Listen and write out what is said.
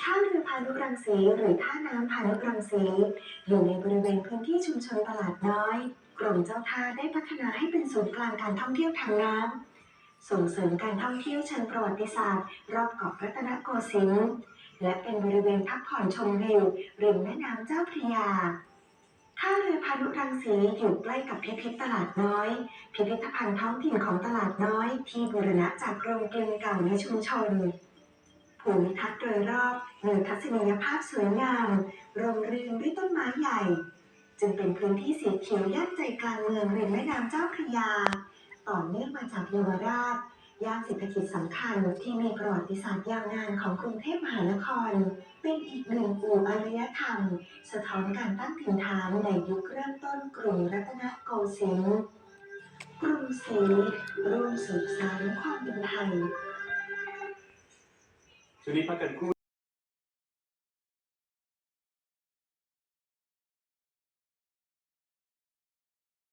ท่าเรือพานุรังสีหรือท่าน้ำพานุรังสีอยู่ในบริเวณพื้นที่ชุมชนตลาดน้อยกรมเจ้าท่าได้พัฒนาให้เป็นศูนย์กลางการท่องเที่ยวทางน้ำส่งเสริมการท่องเที่ยวเชิงประวัติศาสตร์ รอบเกาะรัตนโกสินทร์และเป็นบริเวณพักผ่อนชมวิวริมแม่น้ำเจ้าพระยา ท่าเรือพานุรังสีอยู่ใกล้กับพิพิธตลาดน้อย พิพิธภัณฑ์ท้องถิ่นของตลาดน้อย ที่บูรณะจากโรงกลึงเก่าในชุมชน ภูมิทัศน์โดยรอบมีทัศนียภาพสวยงามร่มรื่นด้วยต้นไม้ใหญ่ จึงเป็นพื้นที่สีเขียวย่านใจกลางเมืองริมแม่น้ำเจ้าพระยา ต่อเนื่องมาจากเยาวราชย่านเศรษฐกิจสำคัญที่มีประวัติศาสตร์ยาวนานของกรุงเทพมหานคร เป็นอีกหนึ่งอู่อารยธรรม สะท้อนการตั้งถิ่นฐานในยุคเริ่มต้นกรุงรัตนโกสินทร์กรุงศรีร่วมสืบสานความเป็นไทย ช่วงนี้พักกันครู่